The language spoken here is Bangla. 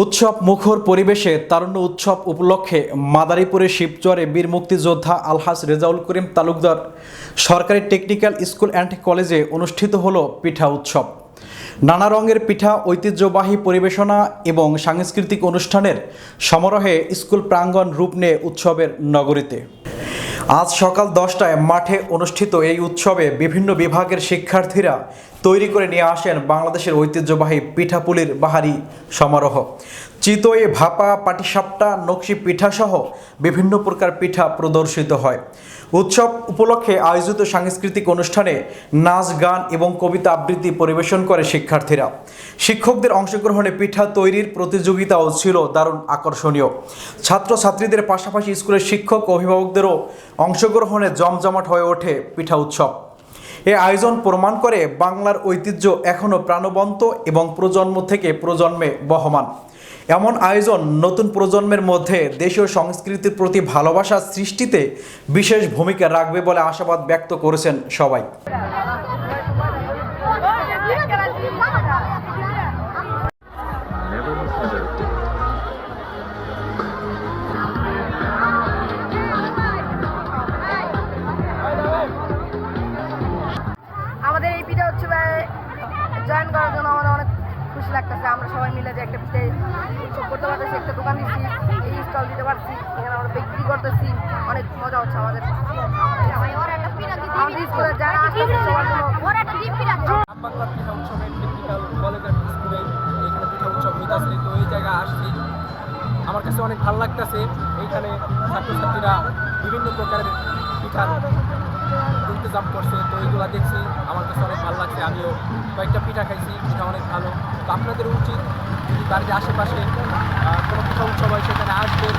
উৎসব মুখর পরিবেশে তারুণ্য উৎসব উপলক্ষে মাদারীপুরে শিবচরে বীর মুক্তিযোদ্ধা আলহাজ রেজাউল করিম তালুকদার সরকারি টেকনিক্যাল স্কুল অ্যান্ড কলেজে অনুষ্ঠিত হল পিঠা উৎসব। নানা রঙের পিঠা, ঐতিহ্যবাহী পরিবেশনা এবং সাংস্কৃতিক অনুষ্ঠানের সমারোহে স্কুল প্রাঙ্গণ রূপ নেয় উৎসবের নগরীতে। আজ সকাল দশটায় মাঠে অনুষ্ঠিত এই উৎসবে বিভিন্ন বিভাগের শিক্ষার্থীরা তৈরি করে নিয়ে আসেন বাংলাদেশের ঐতিহ্যবাহী পিঠাপুলির বাহারি সমারোহ। চিতই, ভাপা, পাটিসাপটা, নকশি পিঠাসহ বিভিন্ন প্রকার পিঠা প্রদর্শিত হয়। উৎসব উপলক্ষে আয়োজিত সাংস্কৃতিক অনুষ্ঠানে নাচ, গান এবং কবিতা আবৃত্তি পরিবেশন করে শিক্ষার্থীরা। শিক্ষকদের অংশগ্রহণে পিঠা তৈরির প্রতিযোগিতাও ছিল দারুণ আকর্ষণীয়। ছাত্রছাত্রীদের পাশাপাশি স্কুলের শিক্ষক, অভিভাবকদেরও অংশগ্রহণে জমজমাট হয়ে ওঠে পিঠা উৎসব। এ আয়োজন প্রমাণ করে বাংলার ঐতিহ্য এখনও প্রাণবন্ত এবং প্রজন্ম থেকে প্রজন্মে বহমান। এমন আয়োজন নতুন প্রজন্মের মধ্যে দেশীয় সংস্কৃতির প্রতি ভালোবাসা সৃষ্টিতে বিশেষ ভূমিকা রাখবে বলে আশাবাদ ব্যক্ত করেছেন সবাই। জয়েন করার জন্য আমাদের অনেক খুশি লাগতেছে। আমরা সবাই মিলে যে একটা পিঠে উৎসব করতে পারতেছি, একটা দোকান দিচ্ছি এই স্টল দিতে পারছি, এখানে আমরা বিক্রি করতেছি। অনেক মজা হচ্ছে আমাদের। পিঠা এখানে পিঠা জায়গায় আসছি। আমার কাছে অনেক ভালো লাগতেছে। এইখানে ছাত্রছাত্রীরা বিভিন্ন প্রকারের পিঠার ইন্তজাম করছে, তো এইগুলো দেখছি। আমার কাছে অনেক ভালো লাগছে, আমিও কয়েকটা পিঠা খাইছি, পিঠা অনেক ভালো। তো আপনাদের উচিত যদি বাড়ির আশেপাশে কোনো পিঠা উৎসব হয়, সেখানে আসবেন